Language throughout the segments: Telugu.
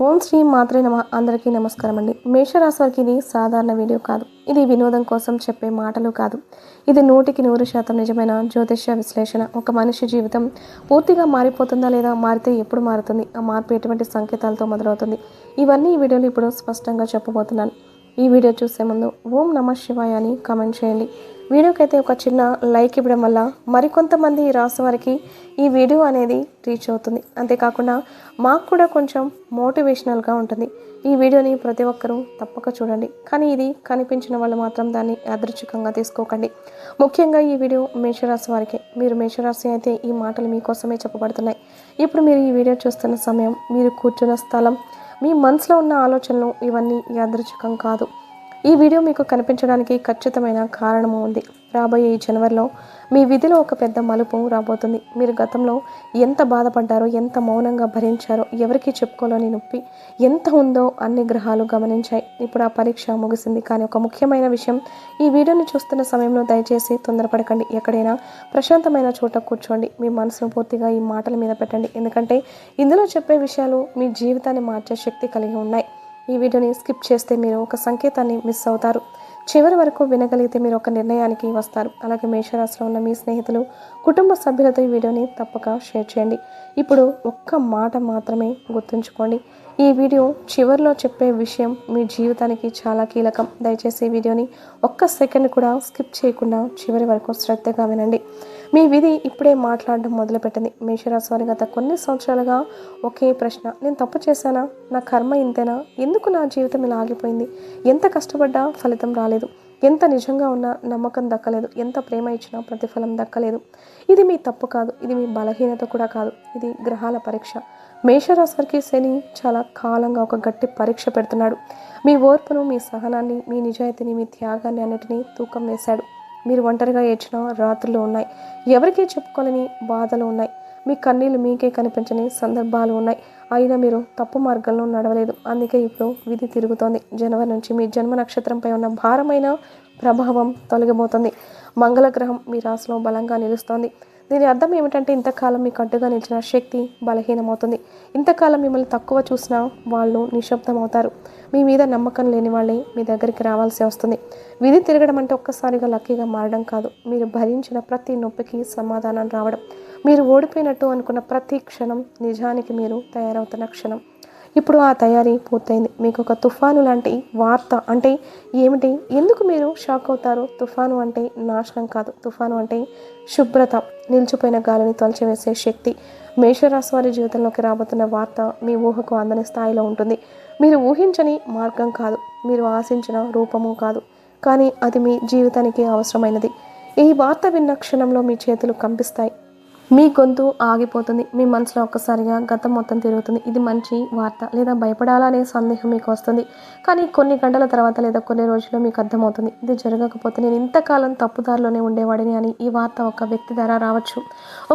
ఓం శ్రీ మాత్రే నమ. అందరికీ నమస్కారం అండి మేషరాశి వారికి ఇది సాధారణ వీడియో కాదు. ఇది వినోదం కోసం చెప్పే మాటలు కాదు. ఇది నూటికి నూరు శాతం నిజమైన జ్యోతిష్య విశ్లేషణ. ఒక మనిషి జీవితం పూర్తిగా మారిపోతుందా లేదా మారితే ఎప్పుడు మారుతుంది? ఆ మార్పు ఎటువంటి సంకేతాలతో మొదలవుతుంది? ఇవన్నీ ఈ వీడియోలో ఇప్పుడు స్పష్టంగా చెప్పబోతున్నాను. ఈ వీడియో చూసే ముందు ఓం నమ శివాయ అని కామెంట్ చేయండి. వీడియోకైతే ఒక చిన్న లైక్ ఇవ్వడం వల్ల మరికొంతమంది ఈ వారికి ఈ వీడియో అనేది రీచ్ అవుతుంది. అంతేకాకుండా మాకు కూడా కొంచెం మోటివేషనల్గా ఉంటుంది. ఈ వీడియోని ప్రతి ఒక్కరూ తప్పక చూడండి. కానీ ఇది కనిపించిన వాళ్ళు మాత్రం దాన్ని యాదృచ్ఛికంగా తీసుకోకండి. ముఖ్యంగా ఈ వీడియో మేషరాశి వారికి. మీరు మేషరాశి అయితే ఈ మాటలు మీకోసమే చెప్పబడుతున్నాయి. ఇప్పుడు మీరు ఈ వీడియో చూస్తున్న సమయం మీరు కూర్చున్న స్థలం మీ మనసులో ఉన్న ఆలోచనలు ఇవన్నీ యాదృచ్ఛికం కాదు. ఈ వీడియో మీకు కనిపించడానికి ఖచ్చితమైన కారణము ఉంది. రాబోయే ఈ జనవరిలో మీ విధిలో ఒక పెద్ద మలుపు రాబోతుంది. మీరు గతంలో ఎంత బాధపడ్డారో ఎంత మౌనంగా భరించారో ఎవరికి చెప్పుకోలేని నొప్పి ఎంత ఉందో అన్ని గ్రహాలు గమనించాయి. ఇప్పుడు ఆ పరీక్ష ముగిసింది. కానీ ఒక ముఖ్యమైన విషయం ఈ వీడియోని చూస్తున్న సమయంలో దయచేసి తొందరపడకండి. ఎక్కడైనా ప్రశాంతమైన చోట కూర్చోండి. మీ మనసును పూర్తిగా ఈ మాటల మీద పెట్టండి. ఎందుకంటే ఇందులో చెప్పే విషయాలు మీ జీవితాన్ని మార్చే శక్తి కలిగి ఉన్నాయి. ఈ వీడియోని స్కిప్ చేస్తే మీరు ఒక సంకేతాన్ని మిస్ అవుతారు. చివరి వరకు వినగలిగితే మీరు ఒక నిర్ణయానికి వస్తారు. అలాగే మేషరాశిలో ఉన్న మీ స్నేహితులు కుటుంబ సభ్యులతో ఈ వీడియోని తప్పక షేర్ చేయండి. ఇప్పుడు ఒక్క మాట మాత్రమే గుర్తుంచుకోండి. ఈ వీడియో చివరిలో చెప్పే విషయం మీ జీవితానికి చాలా కీలకం. దయచేసి ఈ వీడియోని ఒక్క సెకండ్ కూడా స్కిప్ చేయకుండా చివరి వరకు శ్రద్ధగా వినండి. మీ విధి ఇప్పుడే మాట్లాడడం మొదలుపెట్టింది. మేషరాశి వారి గత కొన్ని సంవత్సరాలుగా ఒకే ప్రశ్న నేను తప్పు చేశానా? నా కర్మ ఇంతేనా? ఎందుకు నా జీవితం ఇలా ఆగిపోయింది? ఎంత కష్టపడ్డా ఫలితం రాలేదు? ఎంత నిజంగా ఉన్నా నమ్మకం దక్కలేదు? ఎంత ప్రేమ ఇచ్చినా ప్రతిఫలం దక్కలేదు? ఇది మీ తప్పు కాదు. ఇది మీ బలహీనత కూడా కాదు. ఇది గ్రహాల పరీక్ష. మేషరాశి శని చాలా కాలంగా ఒక గట్టి పరీక్ష పెడుతున్నాడు. మీ ఓర్పును మీ సహనాన్ని మీ నిజాయితీని మీ త్యాగాన్ని అన్నిటినీ తూకం వేశాడు. మీరు ఒంటరిగా ఏడ్చిన రాత్రులు ఉన్నాయి. ఎవరికీ చెప్పుకోలేని బాధలు ఉన్నాయి. మీ కన్నీళ్ళు మీకే కనిపించని సందర్భాలు ఉన్నాయి. అయినా మీరు తప్పు మార్గంలో నడవలేదు. అందుకే ఇప్పుడు విధి తిరుగుతోంది. జనవరి నుంచి మీ జన్మ నక్షత్రంపై ఉన్న భారమైన ప్రభావం తొలగిపోతుంది. మంగళగ్రహం మీ రాశిలో బలంగా నిలుస్తోంది. దీని అర్థం ఏమిటంటే ఇంతకాలం మీకు అడ్డుగా నిలిచిన శక్తి బలహీనమవుతుంది. ఇంతకాలం మిమ్మల్ని తక్కువ చూసినా వాళ్ళు నిశ్శబ్దం అవుతారు మీ మీద నమ్మకం లేని వాళ్ళే మీ దగ్గరికి రావాల్సి వస్తుంది. విధి తిరగడం అంటే ఒక్కసారిగా లక్కీగా మారడం కాదు. మీరు భరించిన ప్రతి నొప్పికి సమాధానం రావడం. మీరు ఓడిపోయినట్టు అనుకున్న ప్రతి క్షణం నిజానికి మీరు తయారవుతున్న క్షణం. ఇప్పుడు ఆ తయారీ పూర్తయింది. మీకు ఒక తుఫాను లాంటి వార్త అంటే ఏమిటి? ఎందుకు మీరు షాక్ అవుతారు? తుఫాను అంటే నాశనం కాదు. తుఫాను అంటే శుభ్రత నిలిచిపోయిన గాలిని తొలచివేసే శక్తి. మేషరాశి వారి జీవితంలోకి రాబోతున్న వార్త మీ ఊహకు అందని స్థాయిలో ఉంటుంది. మీరు ఊహించని మార్గం కాదు. మీరు ఆశించిన రూపము కాదు. కానీ అది మీ జీవితానికి అవసరమైనది. ఈ వార్త విన్న క్షణంలో మీ చేతులు కంపిస్తాయి. మీ గొంతు ఆగిపోతుంది మీ మనసులో ఒక్కసారిగా గతం మొత్తం తిరుగుతుంది. ఇది మంచి వార్త లేదా భయపడాలా అనే సందేహం మీకు వస్తుంది. కానీ కొన్ని గంటల తర్వాత లేదా కొన్ని రోజుల్లో మీకు అర్థమవుతుంది. ఇది జరగకపోతే నేను ఇంతకాలం తప్పుదారిలోనే ఉండేవాడిని అని ఈ వార్త ఒక వ్యక్తి ద్వారా రావచ్చు.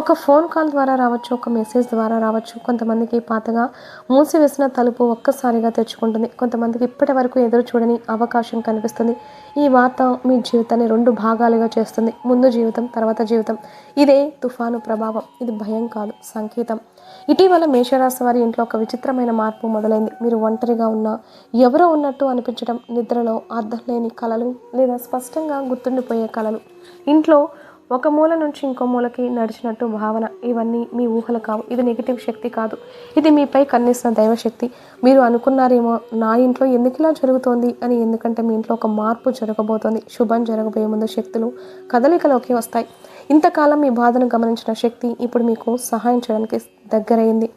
ఒక ఫోన్ కాల్ ద్వారా రావచ్చు ఒక మెసేజ్ ద్వారా రావచ్చు. కొంతమందికి పాతగా మూసివేసిన తలుపు ఒక్కసారిగా తెచ్చుకుంటుంది కొంతమందికి ఇప్పటి వరకు ఎదురు చూడని అవకాశం కనిపిస్తుంది. ఈ వార్త మీ జీవితాన్ని రెండు భాగాలుగా చేస్తుంది. ముందు జీవితం తర్వాత జీవితం. ఇదే తుఫాను ప్రభావం. ఇది భయం కాదు సంకేతం. ఇటీవల మేషరాశి వారి ఇంట్లో ఒక విచిత్రమైన మార్పు మొదలైంది. మీరు ఒంటరిగా ఉన్నా ఎవరో ఉన్నట్టు అనిపించడం నిద్రలో అర్థం లేని కళలు లేదా స్పష్టంగా గుర్తుండిపోయే కళలు. ఇంట్లో ఒక మూల నుంచి ఇంకో మూలకి నడిచినట్టు భావన ఇవన్నీ మీ ఊహలు కావు. ఇది నెగిటివ్ శక్తి కాదు. ఇది మీపై కన్నేసిన దైవశక్తి. మీరు అనుకున్నారేమో నా ఇంట్లో ఎందుకు ఇలా జరుగుతోంది అని ఎందుకంటే మీ ఇంట్లో ఒక మార్పు జరగబోతోంది. శుభం జరగబోయే ముందు శక్తులు కదలికలోకి వస్తాయి. ఇంతకాలం మీ బాధను గమనించిన శక్తి ఇప్పుడు మీకు సహాయం చేయడానికి దగ్గరైంది.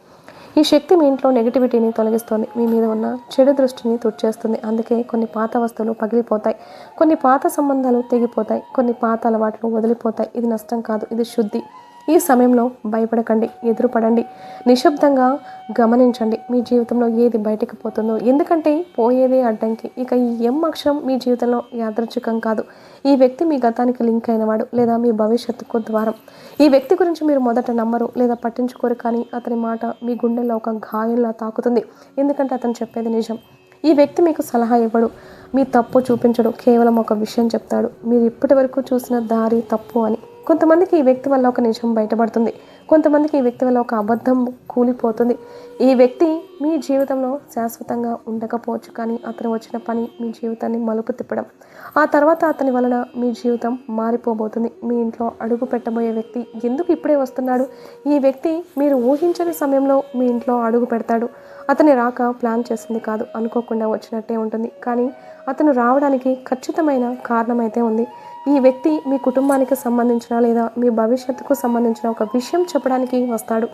ఈ శక్తి మీ ఇంట్లో నెగిటివిటీని తొలగిస్తుంది. మీ మీద ఉన్న చెడు దృష్టిని తుడిచేస్తుంది. అందుకే కొన్ని పాత వస్తువులు పగిలిపోతాయి. కొన్ని పాత సంబంధాలు తెగిపోతాయి. కొన్ని పాత అలవాట్లు వదిలిపోతాయి. ఇది నష్టం కాదు ఇది శుద్ధి. ఈ సమయంలో భయపడకండి ఎదురుపడండి. నిశ్శబ్దంగా గమనించండి మీ జీవితంలో ఏది బయటకు పోతుందో. ఎందుకంటే పోయేదే అడ్డంకి. ఇక ఈ ఎం అక్షరం మీ జీవితంలో యాదృచ్ఛికం కాదు. ఈ వ్యక్తి మీ గతానికి లింక్ అయినవాడు లేదా మీ భవిష్యత్తుకు ద్వారం. ఈ వ్యక్తి గురించి మీరు మొదట నమ్మరు లేదా పట్టించుకోరు కానీ అతని మాట మీ గుండెల్లో ఒక గాయంలా తాకుతుంది. ఎందుకంటే అతను చెప్పేది నిజం. ఈ వ్యక్తి మీకు సలహా ఇవ్వడు. మీ తప్పు చూపించడు. కేవలం ఒక విషయం చెప్తాడు. మీరు ఇప్పటి వరకు చూసిన దారి తప్పు అని. కొంతమందికి ఈ వ్యక్తి వల్ల ఒక నిజం బయటపడుతుంది. కొంతమందికి ఈ వ్యక్తి వల్ల ఒక అబద్ధం కూలిపోతుంది. ఈ వ్యక్తి మీ జీవితంలో శాశ్వతంగా ఉండకపోవచ్చు కానీ అతను వచ్చిన పని మీ జీవితాన్ని మలుపు తిప్పడం. ఆ తర్వాత అతని వలన మీ జీవితం మారిపోబోతుంది. మీ ఇంట్లో అడుగు పెట్టబోయే వ్యక్తి ఎందుకు ఇప్పుడే వస్తున్నాడు? ఈ వ్యక్తి మీరు ఊహించని సమయంలో మీ ఇంట్లో అడుగు పెడతాడు. అతని రాక ప్లాన్ చేసింది కాదు. అనుకోకుండా వచ్చినట్టే ఉంటుంది. కానీ అతను రావడానికి ఖచ్చితమైన కారణమైతే ఉంది. ఈ వ్యక్తి మీ కుటుంబానికి సంబంధించిన లేదా మీ భవిష్యత్తుకు సంబంధించిన ఒక విషయం చెప్పడానికి వస్తాడు.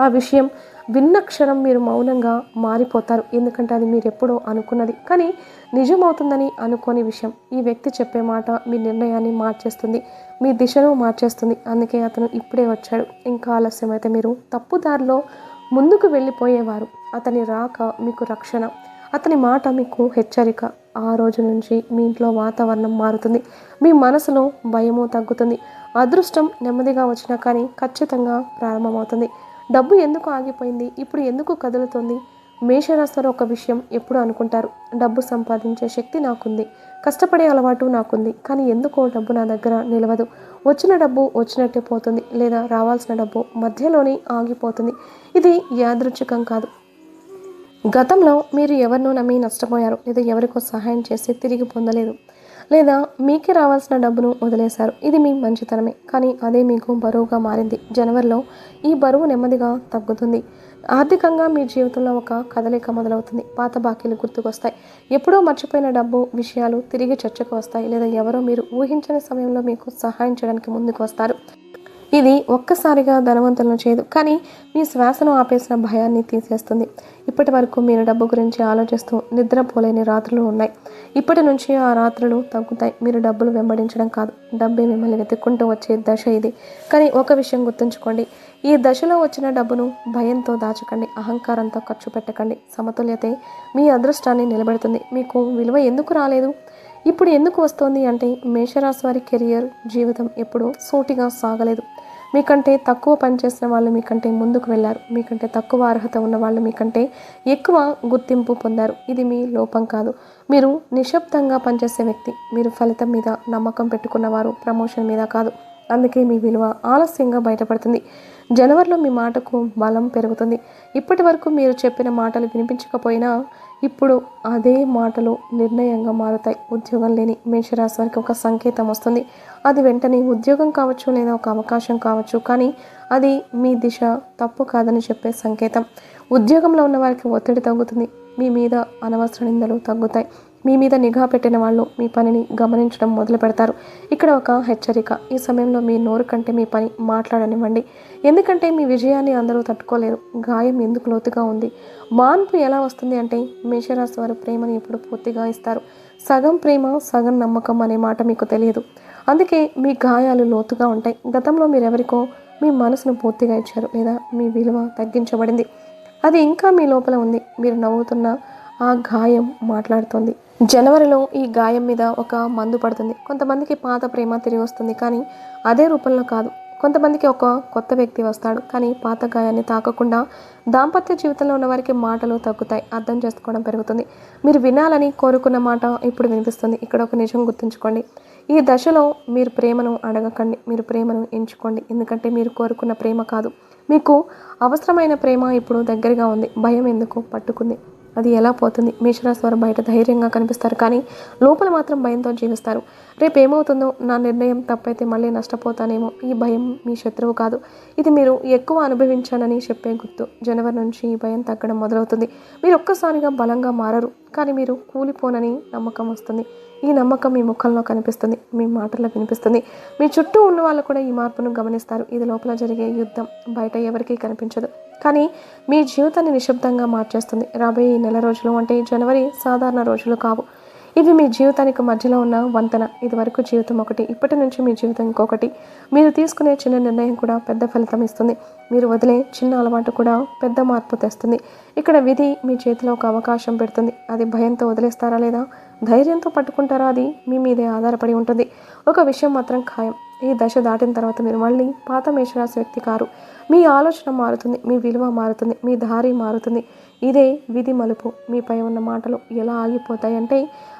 ఆ విషయం విన్న క్షణం మీరు మౌనంగా మారిపోతారు. ఎందుకంటే అది మీరు ఎప్పుడో అనుకున్నది. కానీ నిజమవుతుందని అనుకోని విషయం. ఈ వ్యక్తి చెప్పే మాట మీ నిర్ణయాన్ని మార్చేస్తుంది. మీ దిశను మార్చేస్తుంది. అందుకే అతను ఇప్పుడే వచ్చాడు. ఇంకా ఆలస్యం అయితే మీరు తప్పుదారిలో ముందుకు వెళ్ళిపోయేవారు. అతని రాక మీకు రక్షణ. అతని మాట మీకు హెచ్చరిక. ఆ రోజు నుంచి మీ ఇంట్లో వాతావరణం మారుతుంది. మీ మనసులో భయము తగ్గుతుంది. అదృష్టం నెమ్మదిగా వచ్చినా కానీ ఖచ్చితంగా ప్రారంభమవుతుంది. డబ్బు ఎందుకు ఆగిపోయింది? ఇప్పుడు ఎందుకు కదులుతుంది? మేషరాశిలో ఒక విషయం ఎప్పుడు అనుకుంటారు. డబ్బు సంపాదించే శక్తి నాకుంది. కష్టపడే అలవాటు నాకుంది. కానీ ఎందుకో డబ్బు నా దగ్గర నిలవదు. వచ్చిన డబ్బు వచ్చినట్టే పోతుంది. లేదా రావాల్సిన డబ్బు మధ్యలోనే ఆగిపోతుంది. ఇది యాదృచ్ఛికం కాదు. గతంలో మీరు ఎవరినో నమ్మి నష్టపోయారు లేదా ఎవరికో సహాయం చేసి తిరిగి పొందలేదు లేదా మీకే రావాల్సిన డబ్బును వదిలేశారు. ఇది మీ మంచితనమే. కానీ అదే మీకు బరువుగా మారింది. జనవరిలో ఈ బరువు నెమ్మదిగా తగ్గుతుంది. ఆర్థికంగా మీ జీవితంలో ఒక కదలిక మొదలవుతుంది. పాత బాకీలు గుర్తుకొస్తాయి. ఎప్పుడో మర్చిపోయిన డబ్బు విషయాలు తిరిగి చర్చకు వస్తాయి. లేదా ఎవరో మీరు ఊహించని సమయంలో మీకు సహాయం చేయడానికి ముందుకు వస్తారు. ఇది ఒక్కసారిగా ధనవంతులను చేయదు. కానీ మీ శ్వాసను ఆపేసిన భయాన్ని తీసేస్తుంది. ఇప్పటి వరకు మీరు డబ్బు గురించి ఆలోచిస్తూ నిద్రపోలేని రాత్రులు ఉన్నాయి. ఇప్పటి నుంచి ఆ రాత్రులు తగ్గుతాయి. మీరు డబ్బులు వెంబడించడం కాదు. డబ్బే మిమ్మల్ని వెతుక్కుంటూ వచ్చే దశ ఇది. కానీ ఒక విషయం గుర్తుంచుకోండి. ఈ దశలో వచ్చిన డబ్బును భయంతో దాచకండి. అహంకారంతో ఖర్చు పెట్టకండి. సమతుల్యతే మీ అదృష్టాన్ని నిలబెడుతుంది. మీకు విలువ ఎందుకు రాలేదు? ఇప్పుడు ఎందుకు వస్తోంది అంటే మేషరాశి వారి కెరియర్ జీవితం ఎప్పుడూ సూటిగా సాగలేదు. మీకంటే తక్కువ పనిచేసిన వాళ్ళు మీకంటే ముందుకు వెళ్ళారు. మీకంటే తక్కువ అర్హత ఉన్న వాళ్ళు మీకంటే ఎక్కువ గుర్తింపు పొందారు. ఇది మీ లోపం కాదు. మీరు నిశ్శబ్దంగా పనిచేసే వ్యక్తి. మీరు ఫలితం మీద నమ్మకం పెట్టుకున్నవారు ప్రమోషన్ మీద కాదు. అందుకే మీ విలువ ఆలస్యంగా బయటపడుతుంది. జనవరిలో మీ మాటకు బలం పెరుగుతుంది. ఇప్పటి వరకు మీరు చెప్పిన మాటలు వినిపించకపోయినా ఇప్పుడు అదే మాటలు నిర్ణయంగా మారుతాయి. ఉద్యోగం లేని మేషరాశి వారికి ఒక సంకేతం వస్తుంది. అది వెంటనే ఉద్యోగం కావచ్చు లేదా ఒక అవకాశం కావచ్చు కానీ అది మీ దిశ తప్పు కాదని చెప్పే సంకేతం. ఉద్యోగంలో ఉన్న వారికి ఒత్తిడి తగ్గుతుంది. మీ మీద అనవసర నిందలు తగ్గుతాయి. మీ మీద నిఘా పెట్టిన వాళ్ళు మీ పనిని గమనించడం మొదలు పెడతారు. ఇక్కడ ఒక హెచ్చరిక. ఈ సమయంలో మీ నోరు కంటే మీ పని మాట్లాడనివ్వండి. ఎందుకంటే మీ విజయాన్ని అందరూ తట్టుకోలేరు. గాయం ఎందుకు లోతుగా ఉంది? మార్పు ఎలా వస్తుంది అంటే మేషరాశి వారు ప్రేమని ఇప్పుడు పూర్తిగా ఇస్తారు. సగం ప్రేమ సగం నమ్మకం అనే మాట మీకు తెలియదు. అందుకే మీ గాయాలు లోతుగా ఉంటాయి. గతంలో మీరెవరికో మీ మనసును పూర్తిగా ఇచ్చారు లేదా మీ విలువ తగ్గించబడింది. అది ఇంకా మీ లోపల ఉంది. మీరు నవ్వుతున్న ఆ గాయం మాట్లాడుతోంది. జనవరిలో ఈ గాయం మీద ఒక మందు పడుతుంది. కొంతమందికి పాత ప్రేమ తిరిగి వస్తుంది. కానీ అదే రూపంలో కాదు. కొంతమందికి ఒక కొత్త వ్యక్తి వస్తాడు. కానీ పాత గాయాన్ని తాకకుండా దాంపత్య జీవితంలో ఉన్న వారికి మాటలు తగ్గుతాయి. అర్థం చేసుకోవడం పెరుగుతుంది. మీరు వినాలని కోరుకున్న మాట ఇప్పుడు వినిపిస్తుంది. ఇక్కడ ఒక నిజం గుర్తుంచుకోండి. ఈ దశలో మీరు ప్రేమను అడగకండి. మీరు ప్రేమను ఎంచుకోండి. ఎందుకంటే మీరు కోరుకున్న ప్రేమ కాదు. మీకు అవసరమైన ప్రేమ ఇప్పుడు దగ్గరగా ఉంది. భయం ఎందుకు? పట్టుకుంది. అది ఎలా పోతుంది? మేషరాశి వారు బయట ధైర్యంగా కనిపిస్తారు కానీ లోపల మాత్రం భయంతో జీవిస్తారు. రేపు ఏమవుతుందో నా నిర్ణయం తప్పైతే మళ్ళీ నష్టపోతానేమో ఈ భయం మీ శత్రువు కాదు. ఇది మీరు ఎక్కువ అనుభవించానని చెప్పే గుర్తు. జనవరి నుంచి ఈ భయం తగ్గడం మొదలవుతుంది. మీరు ఒక్కసారిగా బలంగా మారరు. కానీ మీరు కూలిపోనని నమ్మకం వస్తుంది. ఈ నమ్మకం మీ ముఖంలో కనిపిస్తుంది. మీ మాటల్లో వినిపిస్తుంది. మీ చుట్టూ ఉన్న వాళ్ళు కూడా ఈ మార్పును గమనిస్తారు. ఇది లోపల జరిగే యుద్ధం. బయట ఎవరికీ కనిపించదు. కానీ మీ జీవితాన్ని నిశ్శబ్దంగా మార్చేస్తుంది. రాబోయే నెల రోజులు అంటే జనవరి సాధారణ రోజులు కావు. ఇవి మీ జీవితానికి మధ్యలో ఉన్న వంతెన. ఇదివరకు జీవితం ఒకటి ఇప్పటి నుంచి మీ జీవితం ఇంకొకటి. మీరు తీసుకునే చిన్న నిర్ణయం కూడా పెద్ద ఫలితం ఇస్తుంది. మీరు వదిలే చిన్న అలవాటు కూడా పెద్ద మార్పు తెస్తుంది. ఇక్కడ విధి మీ చేతిలో ఒక అవకాశం పెడుతుంది. అది భయంతో వదిలేస్తారా లేదా? ధైర్యంతో పట్టుకుంటారా? అది మీ మీదే ఆధారపడి ఉంటుంది. ఒక విషయం మాత్రం ఖాయం. ఈ దశ దాటిన తర్వాత మీరు మళ్ళీ పాత మేషరాశి వ్యక్తి కారు. మీ ఆలోచన మారుతుంది. మీ విలువ మారుతుంది. మీ దారి మారుతుంది. ఇదే విధి మలుపు. మీపై ఉన్న మాటలు ఎలా ఆగిపోతాయి అంటే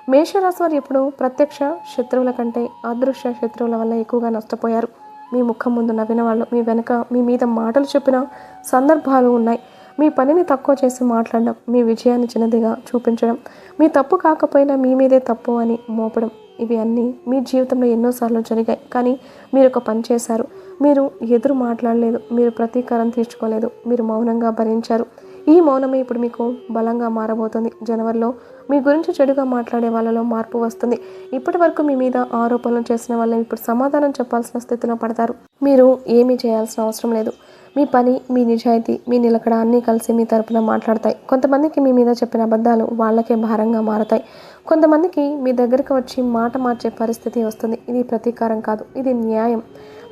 మేషరాశి వారు ఎప్పుడు ప్రత్యక్ష శత్రువుల కంటే అదృశ్య శత్రువుల వల్ల ఎక్కువగా నష్టపోయారు. మీ ముఖం ముందు నవ్విన వాళ్ళు మీ వెనుక మీ మీద మాటలు చెప్పిన సందర్భాలు ఉన్నాయి. మీ పనిని తక్కువ చేసి మాట్లాడడం మీ విజయాన్ని చిన్నదిగా చూపించడం మీ తప్పు కాకపోయినా మీ మీదే తప్పు అని మోపడం ఇవి అన్నీ మీ జీవితంలో ఎన్నోసార్లు జరిగాయి. కానీ మీరు ఒక పని చేశారు. మీరు ఎదురు మాట్లాడలేదు. మీరు ప్రతీకారం తీర్చుకోలేదు. మీరు మౌనంగా భరించారు. ఈ మౌనమే ఇప్పుడు మీకు బలంగా మారబోతుంది. జనవరిలో మీ గురించి చెడుగా మాట్లాడే వాళ్ళలో మార్పు వస్తుంది. ఇప్పటి వరకు మీ మీద ఆరోపణలు చేసిన వాళ్ళు ఇప్పుడు సమాధానం చెప్పాల్సిన స్థితిలో పడతారు. మీరు ఏమీ చేయాల్సిన అవసరం లేదు. మీ పని మీ నిజాయితీ మీ నిలకడ అన్నీ కలిసి మీ తరపున మాట్లాడతాయి. కొంతమందికి మీ మీద చెప్పిన అబద్ధాలు వాళ్ళకే భారంగా మారతాయి. కొంతమందికి మీ దగ్గరికి వచ్చి మాట మార్చే పరిస్థితి వస్తుంది. ఇది ప్రతీకారం కాదు. ఇది న్యాయం.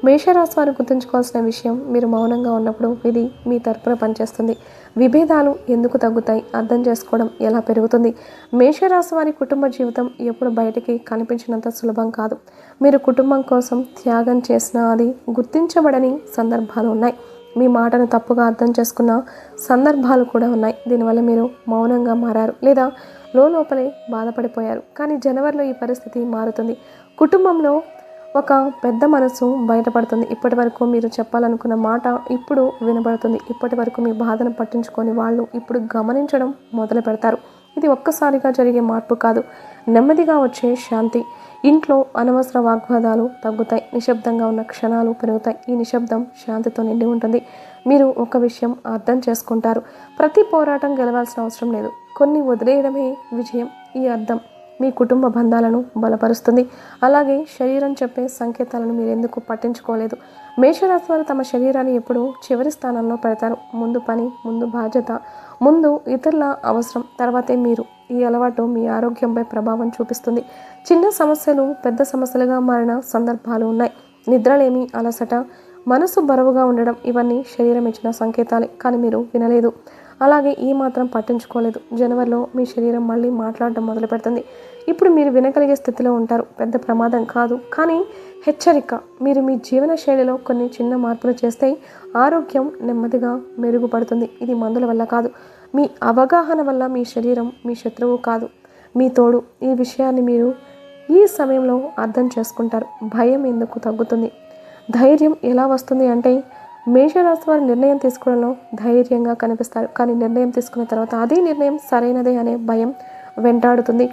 మేషరాశి వారు గుర్తుంచుకోవాల్సిన విషయం మీరు మౌనంగా ఉన్నప్పుడు ఇది మీ తరపున పనిచేస్తుంది. విభేదాలు ఎందుకు తగ్గుతాయి? అర్థం చేసుకోవడం ఎలా పెరుగుతుంది? మేషరాశి వారి కుటుంబ జీవితం ఎప్పుడు బయటికి కనిపించినంత సులభం కాదు. మీరు కుటుంబం కోసం త్యాగం చేసిన అది గుర్తించబడని సందర్భాలు ఉన్నాయి. మీ మాటను తప్పుగా అర్థం చేసుకున్న సందర్భాలు కూడా ఉన్నాయి. దీనివల్ల మీరు మౌనంగా మారారు లేదా లోపలే బాధపడిపోయారు. కానీ జనవరిలో ఈ పరిస్థితి మారుతుంది. కుటుంబంలో ఒక పెద్ద మనసు బయటపడుతుంది. ఇప్పటి వరకు మీరు చెప్పాలనుకున్న మాట ఇప్పుడు వినబడుతుంది. ఇప్పటి వరకు మీ బాధను పట్టించుకొని వాళ్ళు ఇప్పుడు గమనించడం మొదలు పెడతారు. ఇది ఒక్కసారిగా జరిగే మార్పు కాదు. నెమ్మదిగా వచ్చే శాంతి. ఇంట్లో అనవసర వాగ్వాదాలు తగ్గుతాయి. నిశ్శబ్దంగా ఉన్న క్షణాలు పెరుగుతాయి. ఈ నిశ్శబ్దం శాంతితో నిండి ఉంటుంది. మీరు ఒక విషయం అర్థం చేసుకుంటారు. ప్రతి పోరాటం గెలవాల్సిన అవసరం లేదు. కొన్ని వదిలేయడమే విజయం. ఈ అర్థం మీ కుటుంబ బంధాలను బలపరుస్తుంది. అలాగే శరీరం చెప్పే సంకేతాలను మీరు ఎందుకు పట్టించుకోలేదు? మేషరాశి వారు తమ శరీరాన్ని ఎప్పుడు చివరి స్థానంలో పెడతారు. ముందు పని ముందు బాధ్యత ముందు ఇతరుల అవసరం. తర్వాతే మీరు. ఈ అలవాటు మీ ఆరోగ్యంపై ప్రభావం చూపిస్తుంది. చిన్న సమస్యలు పెద్ద సమస్యలుగా మారిన సందర్భాలు ఉన్నాయి. నిద్రలేమి అలసట మనసు బరువుగా ఉండడం ఇవన్నీ శరీరం ఇచ్చిన సంకేతాలే. కానీ మీరు వినలేదు. అలాగే ఈ మాత్రం పట్టించుకోలేదు. జనవరిలో మీ శరీరం మళ్ళీ మాట్లాడడం మొదలు పెడుతుంది. ఇప్పుడు మీరు వినగలిగే స్థితిలో ఉంటారు. పెద్ద ప్రమాదం కాదు. కానీ హెచ్చరిక మీరు మీ జీవన శైలిలో కొన్ని చిన్న మార్పులు చేస్తే ఆరోగ్యం నెమ్మదిగా మెరుగుపడుతుంది. ఇది మందుల వల్ల కాదు. మీ అవగాహన వల్ల మీ శరీరం మీ శత్రువు కాదు. మీ తోడు ఈ విషయాన్ని మీరు ఈ సమయంలో అర్థం చేసుకుంటారు. భయం ఎందుకు తగ్గుతుంది? ధైర్యం ఎలా వస్తుంది అంటే మేషరాశి వారి నిర్ణయం తీసుకోవడంలో ధైర్యంగా కనిపిస్తారు. కానీ నిర్ణయం తీసుకున్న తర్వాత అదే నిర్ణయం సరైనదే అనే భయం వెంటాడుతుంది.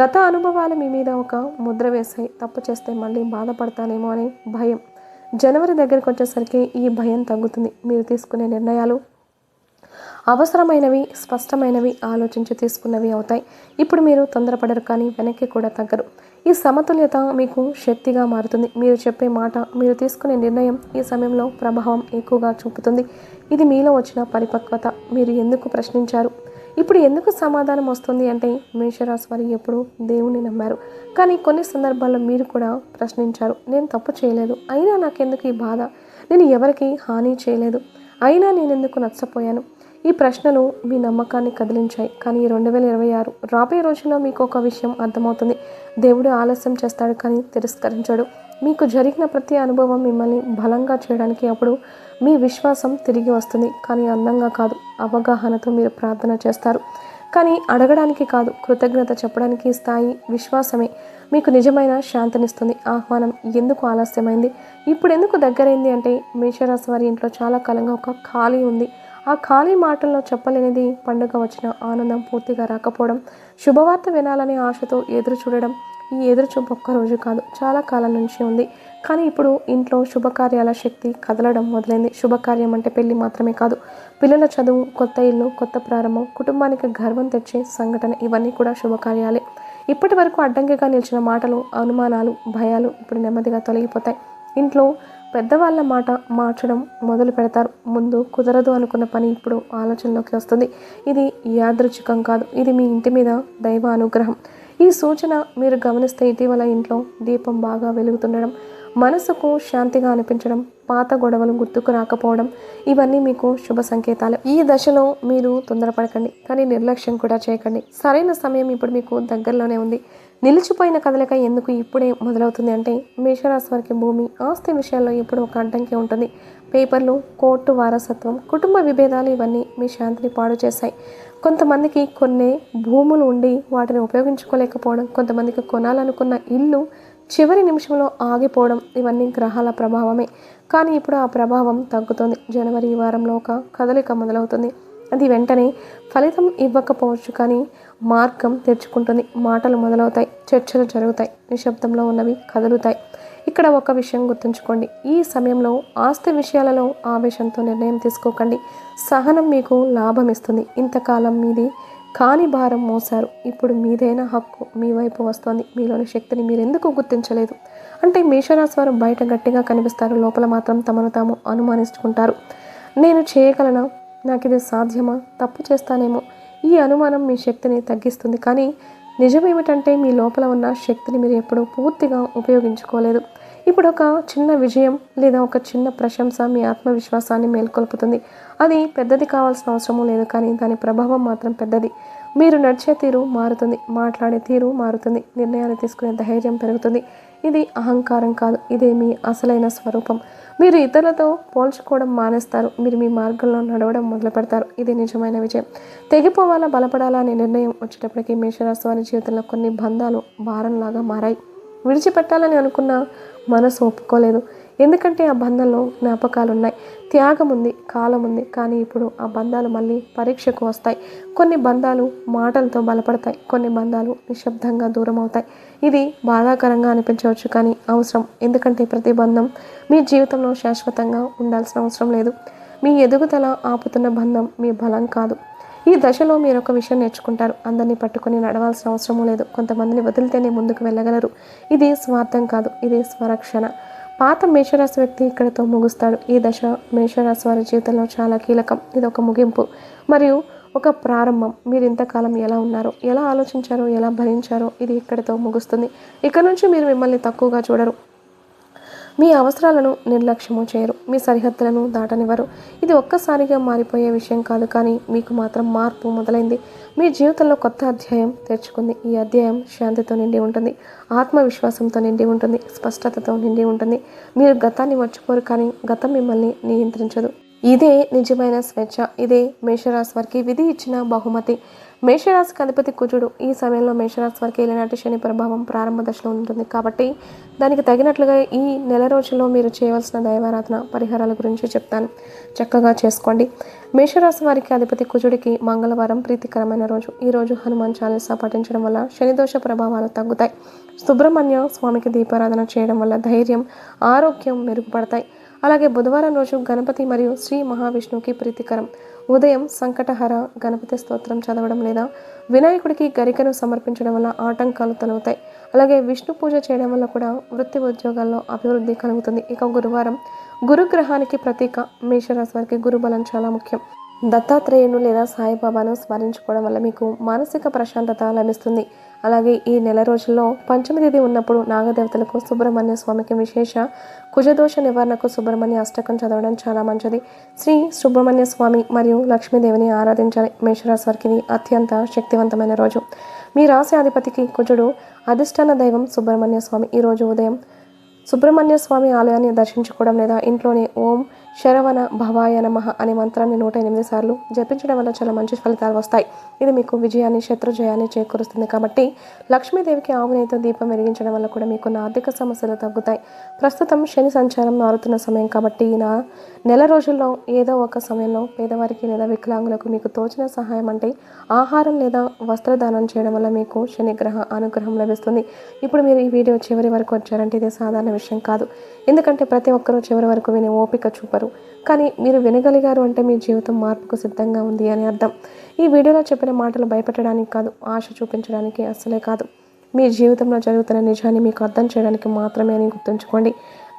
గత అనుభవాలు మీ మీద ఒక ముద్ర వేసాయి తప్పు చేస్తే మళ్ళీ బాధపడతానేమో అనే భయం. జనవరి దగ్గరికి వచ్చేసరికి ఈ భయం తగ్గుతుంది. మీరు తీసుకునే నిర్ణయాలు అవసరమైనవి స్పష్టమైనవి ఆలోచించి తీసుకున్నవి అవుతాయి. ఇప్పుడు మీరు తొందరపడరు కానీ వెనక్కి కూడా తగ్గరు. ఈ సమతుల్యత మీకు శక్తిగా మారుతుంది. మీరు చెప్పే మాట మీరు తీసుకునే నిర్ణయం ఈ సమయంలో ప్రభావం ఎక్కువగా చూపుతుంది. ఇది మీలో వచ్చిన పరిపక్వత. మీరు ఎందుకు ప్రశ్నించారు? ఇప్పుడు ఎందుకు సమాధానం వస్తుంది అంటే మేషరాశి వారు ఎప్పుడు దేవుణ్ణి నమ్మారు. కానీ కొన్ని సందర్భాల్లో మీరు కూడా ప్రశ్నించారు. నేను తప్పు చేయలేదు. అయినా నాకెందుకు ఈ బాధ? నేను ఎవరికి హాని చేయలేదు. అయినా నేను ఎందుకు నచ్చపోయాను? ఈ ప్రశ్నలు మీ నమ్మకాన్ని కదిలించాయి. కానీ రెండు వేల ఇరవై ఆరు రాబోయే రోజుల్లో మీకు ఒక విషయం అర్థమవుతుంది. దేవుడు ఆలస్యం చేస్తాడు కానీ తిరస్కరించాడు. మీకు జరిగిన ప్రతి అనుభవం మిమ్మల్ని బలంగా చేయడానికి అప్పుడు మీ విశ్వాసం తిరిగి వస్తుంది. కానీ అందంగా కాదు. అవగాహనతో మీరు ప్రార్థన చేస్తారు. కానీ అడగడానికి కాదు. కృతజ్ఞత చెప్పడానికి స్థాయి విశ్వాసమే మీకు నిజమైన శాంతినిస్తుంది. ఆహ్వానం ఎందుకు ఆలస్యమైంది? ఇప్పుడు ఎందుకు దగ్గరైంది అంటే మేషరాశి వారి ఇంట్లో చాలా కాలంగా ఒక ఖాళీ ఉంది. ఆ ఖాళీ మాటల్లో చెప్పలేనిది పండుగ వచ్చిన ఆనందం పూర్తిగా రాకపోవడం శుభవార్త వినాలనే ఆశతో ఎదురు చూడడం ఈ ఎదురుచూపు ఒక్కరోజు కాదు చాలా కాలం నుంచి ఉంది. కానీ ఇప్పుడు ఇంట్లో శుభకార్యాల శక్తి కదలడం మొదలైంది. శుభకార్యం అంటే పెళ్ళి మాత్రమే కాదు పిల్లల చదువు కొత్త ఇల్లు కొత్త ప్రారంభం కుటుంబానికి గర్వం తెచ్చే సంఘటన ఇవన్నీ కూడా శుభకార్యాలే. ఇప్పటి వరకు అడ్డంకిగా నిలిచిన మాటలు అనుమానాలు భయాలు ఇప్పుడు నెమ్మదిగా తొలగిపోతాయి. ఇంట్లో పెద్దవాళ్ళ మాట మార్చడం మొదలు పెడతారు. ముందు కుదరదు అనుకున్న పని ఇప్పుడు ఆలోచనలోకి వస్తుంది. ఇది యాదృచ్ఛికం కాదు. ఇది మీ ఇంటి మీద దైవ అనుగ్రహం ఈ సూచన మీరు గమనిస్తే ఇటీవల ఇంట్లో దీపం బాగా వెలుగుతుండడం మనసుకు శాంతిగా అనిపించడం పాత గొడవలు గుర్తుకు రాకపోవడం ఇవన్నీ మీకు శుభ సంకేతాలు. ఈ దశలో మీరు తొందరపడకండి కానీ నిర్లక్ష్యం కూడా చేయకండి. సరైన సమయం ఇప్పుడు మీకు దగ్గరలోనే ఉంది. నిలిచిపోయిన కదలిక ఎందుకు ఇప్పుడే మొదలవుతుంది అంటే మేషరాశి వారికి భూమి ఆస్తి విషయాల్లో ఇప్పుడు ఒక అడ్డంకి ఉంటుంది. పేపర్లు కోర్టు వారసత్వం కుటుంబ విభేదాలు ఇవన్నీ మీ శాంతిని పాడు చేశాయి కొంతమందికి కొన్ని భూములు ఉండి వాటిని ఉపయోగించుకోలేకపోవడం కొంతమందికి కొనాలనుకున్న ఇల్లు చివరి నిమిషంలో ఆగిపోవడం ఇవన్నీ గ్రహాల ప్రభావమే. కానీ ఇప్పుడు ఆ ప్రభావం తగ్గుతుంది. జనవరి వారంలో ఒక కదలిక మొదలవుతుంది. అది వెంటనే ఫలితం ఇవ్వకపోవచ్చు కానీ మార్గం తెరుచుకుంటుంది. మాటలు మొదలవుతాయి. చర్చలు జరుగుతాయి. నిశ్శబ్దంలో ఉన్నవి కదులుతాయి. ఇక్కడ ఒక విషయం గుర్తుంచుకోండి. ఈ సమయంలో ఆస్తి విషయాలలో ఆవేశంతో నిర్ణయం తీసుకోకండి. సహనం మీకు లాభం ఇస్తుంది. ఇంతకాలం మీది కాని భారం మోసారు ఇప్పుడు మీదైన హక్కు మీ వైపు వస్తోంది. మీలోని శక్తిని మీరు ఎందుకు గుర్తించలేదు? అంటే మేషరాశి వారు బయట గట్టిగా కనిపిస్తారు. లోపల మాత్రం తమను తాము అనుమానించుకుంటారు. నేను చేయగలనా? నాకు ఇది సాధ్యమా? తప్పు చేస్తానేమో? ఈ అనుమానం మీ శక్తిని తగ్గిస్తుంది. కానీ నిజం ఏమిటంటే మీ లోపల ఉన్న శక్తిని మీరు ఎప్పుడూ పూర్తిగా ఉపయోగించుకోలేదు. ఇప్పుడు ఒక చిన్న విజయం లేదా ఒక చిన్న ప్రశంస మీ ఆత్మవిశ్వాసాన్ని మేల్కొల్పుతుంది. అది పెద్దది కావాల్సిన అవసరము లేదు కానీ దాని ప్రభావం మాత్రం పెద్దది. మీరు నడిచే తీరు మారుతుంది మాట్లాడే తీరు మారుతుంది నిర్ణయాలు తీసుకునే ధైర్యం పెరుగుతుంది. ఇది అహంకారం కాదు ఇదే మీ అసలైన స్వరూపం. మీరు ఇతరులతో పోల్చుకోవడం మానేస్తారు మీరు మీ మార్గంలో నడవడం మొదలు పెడతారు ఇది నిజమైన విజయం. తెగిపోవాలా బలపడాలా అనే నిర్ణయం వచ్చేటప్పటికి మేషరాశి వారి జీవితంలో కొన్ని బంధాలు భారంలాగా మారాయి. విడిచిపెట్టాలని అనుకున్న మనసు ఒప్పుకోలేదు. ఎందుకంటే ఆ బంధంలో జ్ఞాపకాలు ఉన్నాయి త్యాగం ఉంది కాలం ఉంది కానీ ఇప్పుడు ఆ బంధాలు మళ్ళీ పరీక్షకు వస్తాయి. కొన్ని బంధాలు మాటలతో బలపడతాయి కొన్ని బంధాలు నిశ్శబ్దంగా దూరం అవుతాయి ఇది బాధాకరంగా అనిపించవచ్చు కానీ అవసరం. ఎందుకంటే ప్రతి బంధం మీ జీవితంలో శాశ్వతంగా ఉండాల్సిన అవసరం లేదు. మీ ఎదుగుదల ఆపుతున్న బంధం మీ బలం కాదు. ఈ దశలో మీరు ఒక విషయం నేర్చుకుంటారు. అందరినీ పట్టుకొని నడవాల్సిన అవసరం లేదు. కొంతమందిని వదిలితేనే ముందుకు వెళ్ళగలరు. ఇది స్వార్థం కాదు. ఇది స్వరక్షణ. పాత మేషరాశి వ్యక్తి ఇక్కడితో ముగుస్తాడు. ఈ దశ మేషరాశి వారి జీవితంలో చాలా కీలకం. ఇది ఒక ముగింపు. మరియు ఒక ప్రారంభం. మీరు ఇంతకాలం ఎలా ఉన్నారో? ఎలా ఆలోచించారో? ఎలా భరించారో ఇది ఇక్కడితో ముగుస్తుంది. ఇక్కడ నుంచి మీరు మిమ్మల్ని తక్కువగా చూడరు. మీ అవసరాలను నిర్లక్ష్యము చేయరు మీ సరిహద్దులను దాటనివ్వరు. ఇది ఒక్కసారిగా మారిపోయే విషయం కాదు కానీ మీకు మాత్రం మార్పు మొదలైంది. మీ జీవితంలో కొత్త అధ్యాయం తెరుచుకుంది. ఈ అధ్యాయం శాంతితో నిండి ఉంటుంది ఆత్మవిశ్వాసంతో నిండి ఉంటుంది స్పష్టతతో నిండి ఉంటుంది. మీరు గతాన్ని మర్చిపోరు కానీ గతం మిమ్మల్ని నియంత్రించదు. ఇదే నిజమైన స్వేచ్ఛ ఇదే మేషరాశి వారికి విధి ఇచ్చిన బహుమతి. మేషరాశికి అధిపతి కుజుడు ఈ సమయంలో మేషరాశి వారికి ఏలినాటి శని ప్రభావం ప్రారంభ దశలో ఉంటుంది. కాబట్టి దానికి తగినట్లుగా ఈ నెల రోజుల్లో మీరు చేయవలసిన దైవారాధన పరిహారాల గురించి చెప్తాను. చక్కగా చేసుకోండి. మేషరాశి వారికి అధిపతి కుజుడికి మంగళవారం ప్రీతికరమైన రోజు. ఈ రోజు హనుమాన్ చాలీసా పఠించడం వల్ల శనిదోష ప్రభావాలు తగ్గుతాయి. సుబ్రహ్మణ్య స్వామికి దీపారాధన చేయడం వల్ల ధైర్యం ఆరోగ్యం మెరుగుపడతాయి. అలాగే బుధవారం రోజు గణపతి మరియు శ్రీ మహావిష్ణువుకి ప్రీతికరం. ఉదయం సంకటహర గణపతి స్తోత్రం చదవడం లేదా వినాయకుడికి గరికను సమర్పించడం వల్ల ఆటంకాలు తొలగుతాయి అలాగే విష్ణు పూజ చేయడం వల్ల కూడా వృత్తి ఉద్యోగాల్లో అభివృద్ధి కలుగుతుంది. ఇక గురువారం గురుగ్రహానికి ప్రతీక మేషరాశి వారికి గురుబలం చాలా ముఖ్యం. దత్తాత్రేయును లేదా సాయిబాబాను స్మరించుకోవడం వల్ల మీకు మానసిక ప్రశాంతత లభిస్తుంది. అలాగే ఈ నెల రోజుల్లో పంచమి తేదీ ఉన్నప్పుడు నాగదేవతలకు సుబ్రహ్మణ్య స్వామికి విశేష కుజదోష నివారణకు సుబ్రహ్మణ్య అష్టకం చదవడం చాలా మంచిది. శ్రీ సుబ్రహ్మణ్య స్వామి మరియు లక్ష్మీదేవిని ఆరాధించాలి. మేషరాశి వారికి అత్యంత శక్తివంతమైన రోజు. మీ రాశి అధిపతికి కుజుడు అధిష్టాన దైవం సుబ్రహ్మణ్య స్వామి. ఈరోజు ఉదయం సుబ్రహ్మణ్య స్వామి ఆలయాన్ని దర్శించుకోవడం లేదా ఇంట్లోనే ఓం శరవణ భవాయ నమః అనే మంత్రాన్ని నూట ఎనిమిది సార్లు జపించడం వల్ల చాలా మంచి ఫలితాలు వస్తాయి. ఇది మీకు విజయాన్ని శత్రుజయాన్ని చేకూరుస్తుంది కాబట్టి లక్ష్మీదేవికి ఆవునేతో దీపం వెలిగించడం వల్ల కూడా మీకున్న ఆర్థిక సమస్యలు తగ్గుతాయి. ప్రస్తుతం శని సంచారం మారుతున్న సమయం కాబట్టి ఈ నా నెల రోజుల్లో ఏదో ఒక సమయంలో పేదవారికి లేదా వికలాంగులకు మీకు తోచిన సహాయం అంటే ఆహారం లేదా వస్త్రదానం చేయడం వల్ల మీకు శనిగ్రహ అనుగ్రహం లభిస్తుంది. ఇప్పుడు మీరు ఈ వీడియో చివరి వరకు వచ్చారంటే ఇది సాధారణ విషయం కాదు. ఎందుకంటే ప్రతి ఒక్కరూ చివరి వరకు వినే ఓపిక చూపరు. కానీ మీరు వినగలిగారు అంటే మీ జీవితం మార్పుకు సిద్ధంగా ఉంది అని అర్థం. ఈ వీడియోలో చెప్పిన మాటలు భయపెట్టడానికి కాదు ఆశ చూపించడానికి అస్సలే కాదు. మీ జీవితంలో జరుగుతున్న నిజాన్ని మీకు అర్థం చేయడానికి మాత్రమే అని గుర్తుంచుకోండి.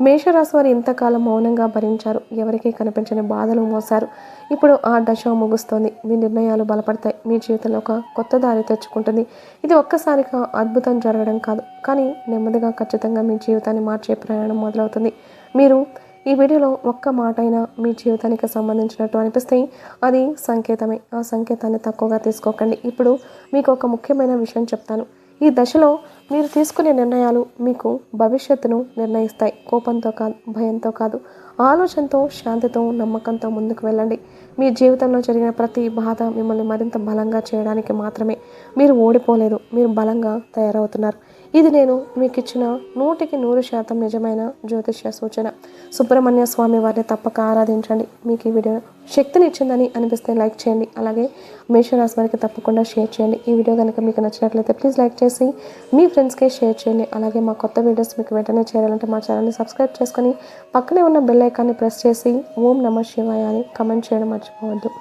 మేషరాశి వారు ఇంతకాలం మౌనంగా భరించారు. ఎవరికీ కనిపించని బాధలు మోసారు ఇప్పుడు ఆ దశ ముగుస్తోంది. మీ నిర్ణయాలు బలపడతాయి. మీ జీవితంలో ఒక కొత్త దారి తెచ్చుకుంటుంది. ఇది ఒక్కసారిగా అద్భుతం జరగడం కాదు. కానీ నెమ్మదిగా ఖచ్చితంగా మీ జీవితాన్ని మార్చే ప్రయాణం మొదలవుతుంది. మీరు ఈ వీడియోలో ఒక్క మాట అయినా మీ జీవితానికి సంబంధించినట్టు అనిపిస్తే అది సంకేతమే. ఆ సంకేతాన్ని తక్కువగా తీసుకోకండి. ఇప్పుడు మీకు ఒక ముఖ్యమైన విషయం చెప్తాను. ఈ దశలో మీరు తీసుకునే నిర్ణయాలు మీకు భవిష్యత్తును నిర్ణయిస్తాయి. కోపంతో కాదు భయంతో కాదు. ఆలోచనతో శాంతితో నమ్మకంతో ముందుకు వెళ్ళండి. మీ జీవితంలో జరిగిన ప్రతి బాధ మిమ్మల్ని మరింత బలంగా చేయడానికి మాత్రమే మీరు ఓడిపోలేదు. మీరు బలంగా తయారవుతున్నారు. ఇది నేను మీకు ఇచ్చిన నూటికి నూరు శాతం నిజమైన జ్యోతిష్య సూచన. సుబ్రహ్మణ్య స్వామి వారిని తప్పక ఆరాధించండి. మీకు ఈ వీడియో శక్తిని ఇచ్చిందని అనిపిస్తే లైక్ చేయండి. అలాగే మేషరాశి వారికి తప్పకుండా షేర్ చేయండి. ఈ వీడియో కనుక మీకు నచ్చినట్లయితే ప్లీజ్ లైక్ చేసి మీ ఫ్రెండ్స్కే షేర్ చేయండి. అలాగే మా కొత్త వీడియోస్ మీకు వెంటనే చేయాలంటే మా ఛానల్ని సబ్స్క్రైబ్ చేసుకొని పక్కనే ఉన్న బెల్ ఐకాన్ని ప్రెస్ చేసి ఓం నమ శివాయ అని కమెంట్ చేయడం మర్చిపోవద్దు.